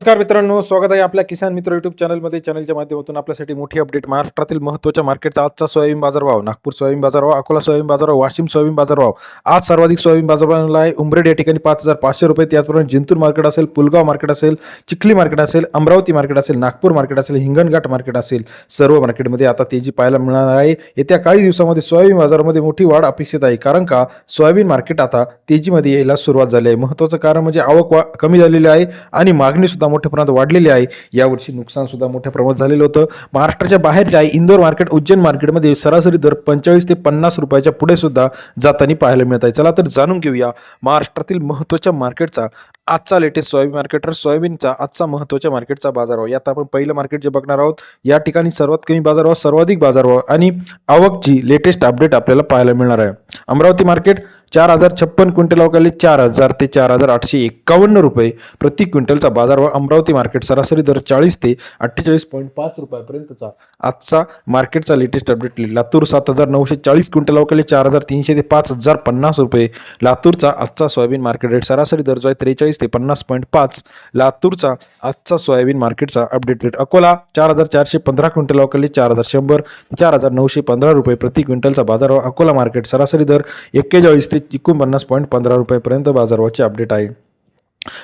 नमस्कार मित्रांनो स्वागत आहे आपल्या किसान मित्र युट्यूब चॅनलमध्ये चॅनलच्या माध्यमातून आपल्यासाठी मोठी अपडेट महाराष्ट्रातील महत्त्वाच्या मार्केटचा आजचा सोयाबीन बाजारभाव. नागपूर सोयाबीन बाजारभाव अकोला सोयाबीन बाजारभाव वाशिम सोयाबीन बाजारभाव. आज सर्वाधिक सोयाबीन बाजारभाव आहे. उमरेड या ठिकाणी पाच हजार पाचशे रुपये. त्याचप्रमाणे जिंतूर मार्केट असेल पुलगाव मार्केट असेल चिखली मार्केट असेल अमरावती मार्केट असेल नागपूर मार्केट असेल हिंगणघाट मार्केट असेल सर्व मार्केटमध्ये आता तेजी पाहायला मिळणार आहे. येत्या काही दिवसामध्ये सोयाबीन बाजारामध्ये मोठी वाढ अपेक्षित आहे. कारण का? सोयाबीन मार्केट आता तेजीमध्ये यायला सुरुवात झाली आहे. महत्त्वाचं कारण म्हणजे आवक वा कमी झालेली आहे आणि मागणी सुद्धा मोठ्या प्रमाणात वाढलेली आहे. यावर्षी नुकसान सुद्धा मोठ्या प्रमाणात झालेलं होतं. महाराष्ट्राच्या बाहेरच्या आहे इंदोर मार्केट उज्जैन मार्केटमध्ये सरासरी दर पंचेचाळीस ते पन्नास रुपयाच्या पुढे सुद्धा जाताना पाहायला मिळत आहे. चला तर जाणून घेऊया महाराष्ट्रातील महत्त्वाच्या मार्केटचा आजचा लेटेस्ट सोयाबीन मार्केटवर सोयाबीनचा आजचा महत्त्वाच्या मार्केटचा बाजारभाव. यात आपण पहिलं मार्केट जे बघणार आहोत या ठिकाणी सर्वात कमी बाजारभाव सर्वाधिक बाजारभाव आणि आवकची लेटेस्ट अपडेट आपल्याला पाहायला मिळणार आहे. अमरावती मार्केट चार हजार छप्पन क्विंटल अवकाली चार हजार ते चार हजार आठशे एक्कावन्न रुपये प्रति क्विंटलचा बाजारभाव अमरावती मार्केट सरासरी दर चाळीस ते अठ्ठेचाळीस पॉईंट पाच रुपयापर्यंतचा आजचा मार्केटचा लेटेस्ट अपडेट लातूर सात हजार नऊशे चाळीस क्विंटल अवकाली चार हजार तीनशे ते पाच हजार पन्नास रुपये. लातूरचा आजचा सोयाबीन मार्केट रेट सरासरी दर जो आहे त्रेचाळीस ते पन्नास पॉईंट पाच लातूरचा आजचा सोयाबीन मार्केटचा अपडेट रेट अकोला चार हजार चारशे पंधरा क्विंटल अवकाली चार हजार शंभर चार हजार नऊशे पंधरा रुपये प्रति क्विंटलचा बाजारभाव. अकोला मार्केट सरासरी दर एक्केचाळीस ते एकोणपन्नास पॉईंट पंधरा रुपयेपर्यंत बाजारभावाचे अपडेट आहे.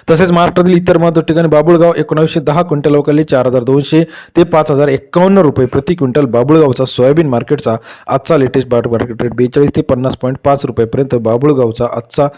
तसेच महाराष्ट्रातील इतर महत्त्वाच्या ठिकाणी बाबुळगाव एकोणावीसशे दहा क्विंटल अवकाली चार हजार दोनशे ते पाच हजार एकावन्न रुपये प्रति क्विंटल बाबुळगावचा सोयाबीन मार्केटचा आजचा लेटेस्ट बाट मार्केट रेट बेचाळीस ते पन्नास पॉईंट पाच रुपयेपर्यंत बाबुळगावचा आजचा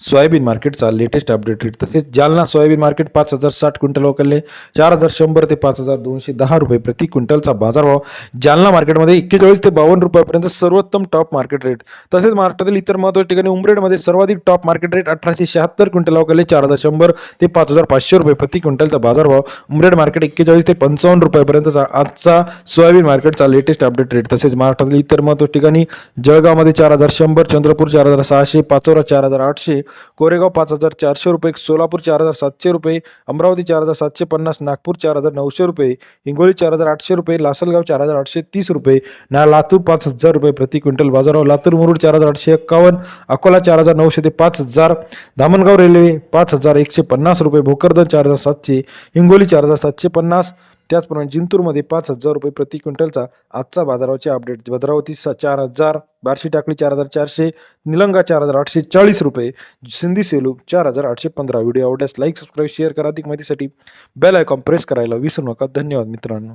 सोयाबीन मार्केटचा लेटेस्ट अपडेट रेट तसेच जालना सोयाबीन मार्केट पाच हजार साठ क्विंटल वकलले चार हजार शंभर ते पाच हजार दोनशे दहा रुपये प्रति क्विंटलचा बाजारभाव. जालना मार्केटमध्ये एक्केचाळीस ते बावन्न रुपयापर्यंत सर्वोत्तम टॉप मार्केट रेट तसेच महाराष्ट्रातील इतर महत्त्वाच्या ठिकाणी उमरेडमध्ये सर्वाधिक टॉप मार्केट रेट अठराशे शहात्तर क्विंटल वकलले चार हजार शंभर ते पाच हजार पाचशे रुपये प्रति क्विंटलचा बाजारभाव. उमरेड मार्केट एक्केचाळीस ते पंचावन्न रुपयापर्यंतचा आजचा सोयाबीन मार्केटचा लेटेस्ट अपडेट रेट तसेच महाराष्ट्रातील इतर महत्त्वाच्या ठिकाणी जळगावमध्ये चार हजार शंभर चंद्रपूर चार हजार सहाशे पाचोरा चार हजार आठशे कोरेगाव पाच हजार चारशे रुपये सोलापूर चार हजार सातशे रुपये अमरावती चार हजार सातशे पन्नास नागपूर चार हजार नऊशे रुपये हिंगोली चार हजार आठशे रुपये लासलगाव चार हजार आठशे तीस रुपये ना लातूर पाच हजार रुपये प्रति क्विंटल बाजारावर लातूर मुरुड चार हजार आठशे एक्कावन्न अकोला चार हजार नऊशे ते पाच हजार धामणगाव रेल्वे पाच हजार एकशे पन्नास रुपये भोकरदन चार हजार सातशे हिंगोली चार हजार सातशे पन्नास त्याचप्रमाणे जिंतूरमध्ये पाच हजार रुपये प्रति क्विंटलचा आजचा बाजाराचे अपडेट भद्रावती स चार हजार बार्शी टाकळी चार हजार चारशे निलंगा चार हजार आठशे चाळीस रुपये सिंधी सेलू चार हजार आठशे पंधरा. व्हिडिओ आवडल्यास लाईक सबस्क्राईब शेअर करा. अधिक माहितीसाठी बेल आयकॉन प्रेस करायला विसरू नका. धन्यवाद मित्रांनो.